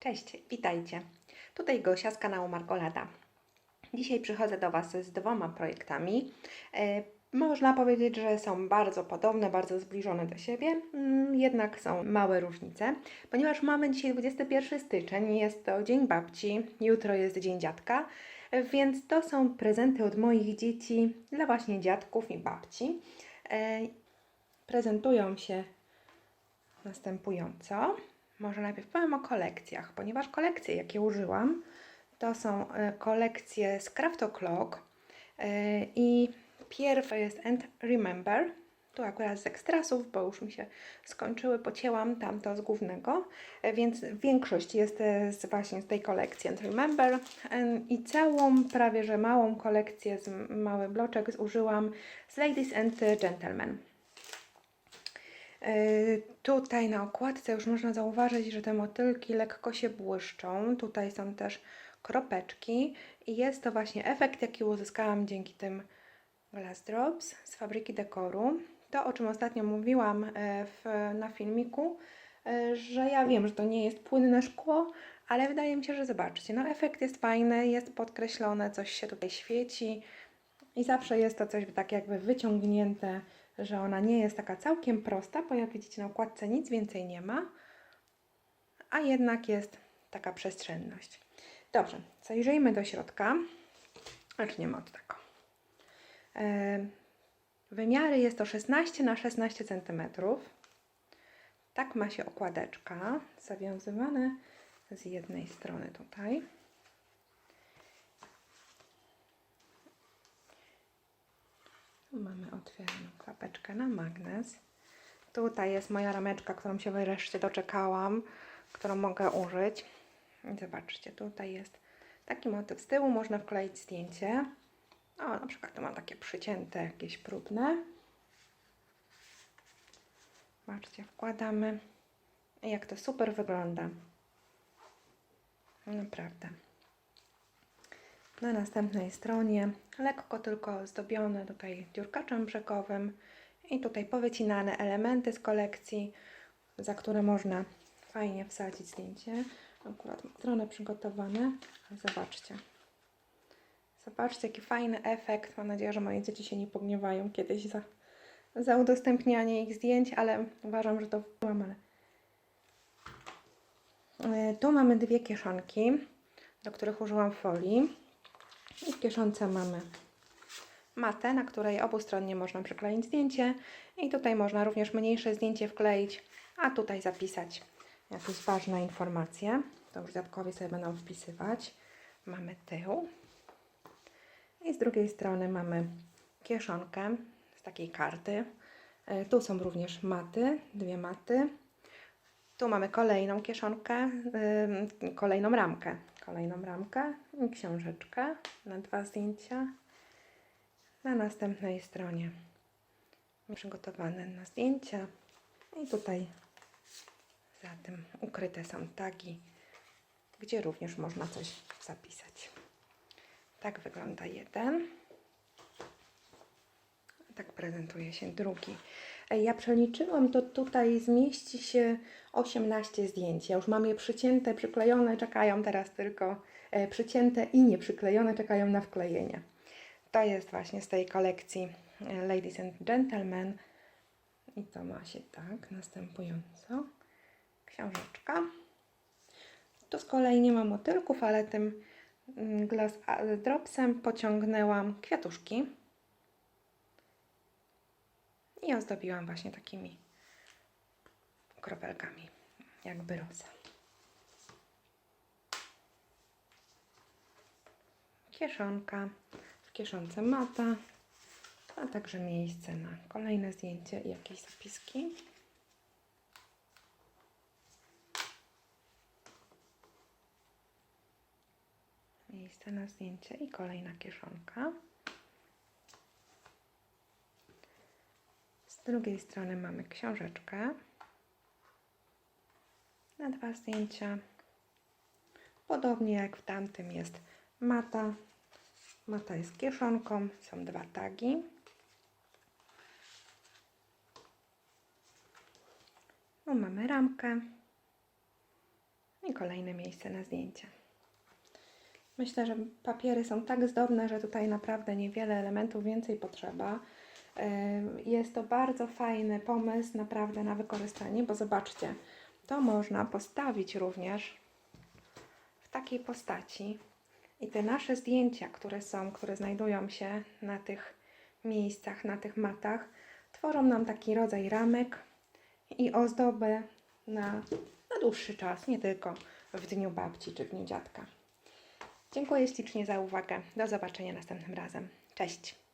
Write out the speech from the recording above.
Cześć, witajcie. Tutaj Gosia z kanału Margolada. Dzisiaj przychodzę do Was z dwoma projektami. E, można powiedzieć, że są bardzo podobne, bardzo zbliżone do siebie, mm, jednak są małe różnice, ponieważ mamy dzisiaj 21 styczeń, jest to Dzień Babci, jutro jest Dzień Dziadka, więc to są prezenty od moich dzieci dla właśnie dziadków i babci. E, prezentują się następująco. Może najpierw powiem o kolekcjach, ponieważ kolekcje, jakie użyłam, to są e, kolekcje z Craft O'Clock e, i pierwsza jest And Remember, tu akurat z ekstrasów, bo już mi się skończyły, pocięłam tamto z głównego, e, więc większość jest z, właśnie z tej kolekcji And Remember. I całą, prawie że małą kolekcję, z mały bloczek zużyłam z Ladies and Gentlemen. E, Tutaj na okładce już można zauważyć, że te motylki lekko się błyszczą. Tutaj są też kropeczki i jest to właśnie efekt, jaki uzyskałam dzięki tym Glass Drops z fabryki dekoru. To, o czym ostatnio mówiłam e, w, na filmiku, e, że ja wiem, że to nie jest płynne szkło, ale wydaje mi się, że zobaczcie, no efekt jest fajny, jest podkreślone, coś się tutaj świeci i zawsze jest to coś tak jakby wyciągnięte, że ona nie jest taka całkiem prosta, bo jak widzicie na okładce nic więcej nie ma, a jednak jest taka przestrzenność. Dobrze, zajrzyjmy do środka. Zaczniemy od tego. Wymiary jest to 16 na 16 cm. Tak ma się okładeczka, zawiązywane z jednej strony tutaj. Mamy otwieraną klapeczkę na magnes. Tutaj jest moja rameczka, którą się wreszcie doczekałam, którą mogę użyć. Zobaczcie, tutaj jest taki motyw z tyłu, można wkleić zdjęcie. O, na przykład tu mam takie przycięte, jakieś próbne. Zobaczcie, wkładamy. Jak to super wygląda. Naprawdę. Na następnej stronie lekko tylko zdobione tutaj dziurkaczem brzegowym i tutaj powycinane elementy z kolekcji, za które można fajnie wsadzić zdjęcie. Akurat mam stronę przygotowane, ale zobaczcie. Zobaczcie, jaki fajny efekt. Mam nadzieję, że moje dzieci się nie pogniewają kiedyś za, za udostępnianie ich zdjęć, ale uważam, że to byłam, ale... E, Tu mamy dwie kieszonki, do których użyłam folii. I w kieszonce mamy matę, na której obustronnie można przykleić zdjęcie. I tutaj można również mniejsze zdjęcie wkleić, a tutaj zapisać jakieś ważne informacje. To już dziadkowie sobie będą wpisywać. Mamy tył. I z drugiej strony mamy kieszonkę z takiej karty. E, Tu są również maty, dwie maty. Tu mamy kolejną kieszonkę, kolejną ramkę. Kolejną ramkę i książeczkę na dwa zdjęcia. Na następnej stronie przygotowane na zdjęcia. I tutaj za tym ukryte są tagi, gdzie również można coś zapisać. Tak wygląda jeden. Tak prezentuje się drugi. Ja przeliczyłam, to tutaj zmieści się 18 zdjęć. Ja już mam je przycięte, przyklejone, czekają teraz tylko e, przycięte i nieprzyklejone, czekają na wklejenie. To jest właśnie z tej kolekcji e, Ladies and Gentlemen. I to ma się tak następująco. Książeczka. Tu z kolei nie ma motylków, ale tym mm, glass dropsem pociągnęłam kwiatuszki. I ozdobiłam właśnie takimi kropelkami, jakby rosa. Kieszonka, w kieszonce mata, a także miejsce na kolejne zdjęcie i jakieś zapiski. Miejsce na zdjęcie i kolejna kieszonka. Z drugiej strony mamy książeczkę na dwa zdjęcia. Podobnie jak w tamtym jest mata. Mata jest kieszonką, są dwa tagi. Tu mamy ramkę i kolejne miejsce na zdjęcie. Myślę, że papiery są tak zdobne, że tutaj naprawdę niewiele elementów więcej potrzeba. Jest to bardzo fajny pomysł naprawdę na wykorzystanie, bo zobaczcie, to można postawić również w takiej postaci. I te nasze zdjęcia, które są, które znajdują się na tych miejscach, na tych matach, tworzą nam taki rodzaj ramek i ozdobę na, na dłuższy czas, nie tylko w dniu babci czy w dniu dziadka. Dziękuję ślicznie za uwagę. Do zobaczenia następnym razem. Cześć!